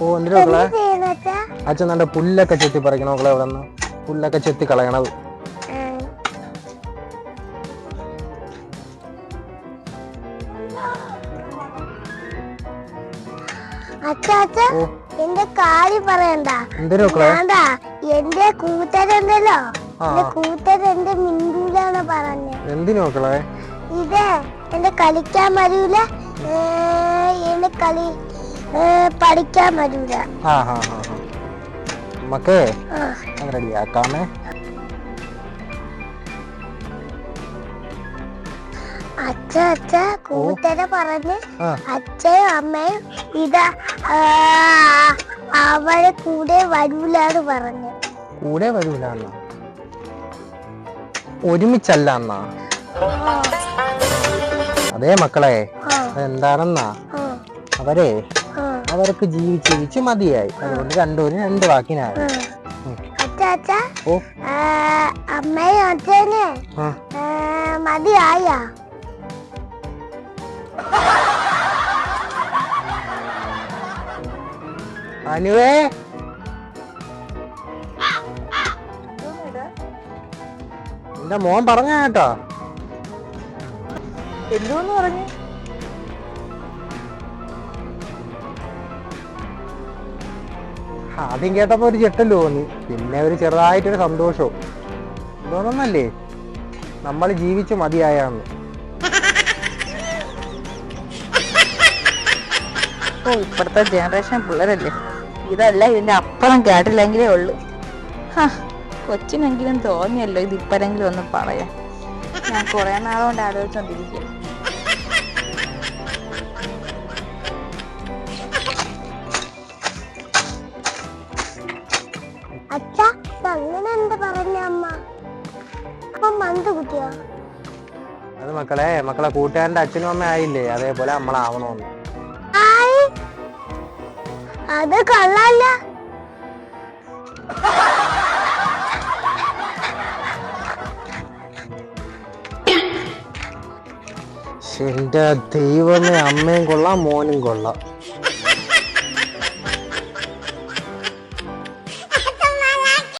ഓ എന്തിനാ മക്കളെ? അച്ഛൻ നല്ല പുല്ലൊക്കെ ചെത്തി പറിക്കണോ മക്കളെ അവിടെ നിന്ന്? പുല്ലൊക്കെ ചെത്തി കളയണത്. ഓ. എന്റെ കാര്യം പറയണ്ട. എന്തിനാ മക്കളെ? ഞാണ്ടാ എന്റെ കൂട്ടരുണ്ടല്ലോ ആ. എന്റെ കൂട്ടർ എന്റെ മിണ്ടൂലാണ് പറഞ്ഞത് എന്തിനു മക്കളെ? ഇത് എന്റെ കളിക്കാൻ വരൂല. ഏ, എന്റെ കളി ഏ, പഠിക്കാൻ നമുക്ക് അങ്ങനെ റെഡിയാക്കാമേ. അച്ഛ അച്ഛ കൂട്ടരെ പറഞ്ഞ് അച്ഛയും അമ്മയും ഇതാ അവരെ കൂടെ വരൂലാണ് പറഞ്ഞ്. കൂടെ വരൂല ഒരുമിച്ചല്ല എന്നാ അതേ മക്കളെ എന്താണെന്നാ? അവരെ അവർക്ക് ജീവിച്ച് ജീവിച്ച് മതിയായി. അതുകൊണ്ട് രണ്ടുപേരും രണ്ട് വാക്കിനായി ഓ. അമ്മയും അച്ഛന് മതിയായ? അനുവേ. എന്റെ മോൻ പറഞ്ഞ കേട്ടോ. എന്തോന്ന് പറഞ്ഞു? ആദ്യം കേട്ടപ്പോ ഒരു ചെട്ടൻ തോന്നി. പിന്നെ ഒരു ചെറുതായിട്ടൊരു സന്തോഷവും. തോന്നുന്നല്ലേ നമ്മൾ ജീവിച്ച് മതിയായാന്ന്. ഓ ഇപ്പോഴത്തെ ജനറേഷൻ പിള്ളേരല്ലേ? ഇതല്ല ഇതിന്റെ അപ്പുറം കേട്ടില്ലെങ്കിലേ ഉള്ളു. കൊച്ചിനെങ്കിലും തോന്നിയല്ലോ ഇത് ഇപ്പരെങ്കിലും ഒന്ന് പറയാം ഞാൻ കുറെ നാളുകൊണ്ട് ആലോചിച്ചോണ്ടിരിക്കും കുട്ടിയോ? അത് മക്കളെ മക്കളെ കൂട്ടുകാരന്റെ അച്ഛനും അമ്മ ആയില്ലേ? അതേപോലെ നമ്മളാവണോന്ന്. അത് കൊള്ളാല്ല. എന്റെ ദൈവമേ അമ്മയും കൊള്ളാം മോനും കൊള്ളാം.